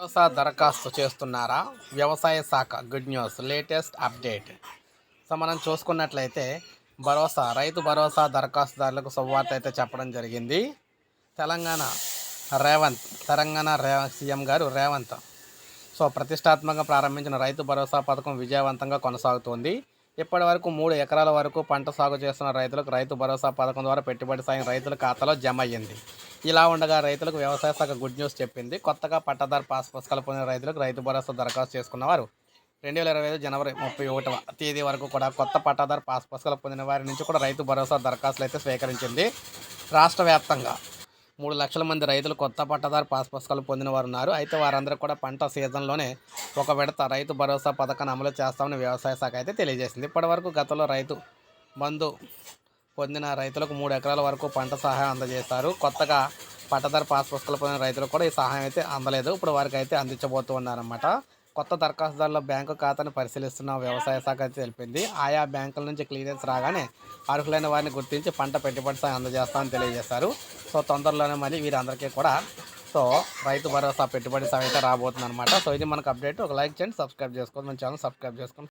భరోసా దరఖాస్తు చేస్తున్నారా? వ్యవసాయ శాఖ good news latest update. So మనం చూసుకున్నట్లయితే భరోసా రైతు భరోసా దరఖాస్తుదారులకు శుభవార్త అయితే చెప్పడం జరిగింది. తెలంగాణ రేవంత్ తెలంగాణ రే సీఎం గారు రేవంత్. సో ప్రతిష్టాత్మకంగా ప్రారంభించిన రైతు భరోసా పథకం విజయవంతంగా కొనసాగుతోంది. ఇప్పటి వరకు మూడు ఎకరాల వరకు పంట సాగు చేస్తున్న రైతులకు రైతు భరోసా పథకం ద్వారా పెట్టుబడి సాయం రైతుల ఖాతాలో జమ అయ్యింది. ఇలా ఉండగా రైతులకు వ్యవసాయ శాఖ గుడ్ న్యూస్ చెప్పింది. కొత్తగా పట్టాదారు పాస్ పుస్తకాలు పొందిన రైతులకు రైతు భరోసా దరఖాస్తు చేసుకున్నవారు రెండు వేల ఇరవై ఐదు జనవరి ముప్పై ఒకటవ తేదీ వరకు కూడా కొత్త పట్టాదారు పాస్ పుస్తకాలు పొందిన వారి నుంచి కూడా రైతు భరోసా దరఖాస్తులు అయితే స్వీకరించింది. రాష్ట్ర వ్యాప్తంగా మూడు లక్షల మంది రైతులు కొత్త పట్టదారు పాస్ పుస్తకాలు పొందిన వారు ఉన్నారు. అయితే వారందరూ కూడా పంట సీజన్లోనే ఒక విడత రైతు భరోసా పథకాన్ని అమలు చేస్తామని వ్యవసాయ శాఖ అయితే తెలియజేసింది. ఇప్పటివరకు గతంలో రైతు బంధు పొందిన రైతులకు మూడు ఎకరాల వరకు పంట సహాయం అందజేస్తారు కొత్తగా పట్టదారు పాస్ పుస్తకాలు పొందిన రైతులకు కూడా ఈ సహాయం అయితే అందలేదు. ఇప్పుడు వారికి అయితే అందించబోతూ ఉన్నారన్నమాట. కొత్త దరఖాస్తుదారుల బ్యాంకు ఖాతాను పరిశీలిస్తున్న వ్యవసాయ శాఖ అయితే తెలిపింది. ఆయా బ్యాంకుల నుంచి క్లియరెన్స్ రాగానే అర్హులైన వారిని గుర్తించి పంట పెట్టుబడి సాయం అందజేస్తామని తెలియజేశారు. సో తొందరలోనే మళ్ళీ వీరందరికీ కూడా సో రైతు భరోసా పెట్టుబడి సాయం రాబోతుంది అనమాట సో ఇది మనకు అప్డేట్. ఒక లైక్ చేయండి సబ్స్క్రైబ్ చేసుకోండి మన ఛానల్ సబ్స్క్రైబ్ చేసుకోండి.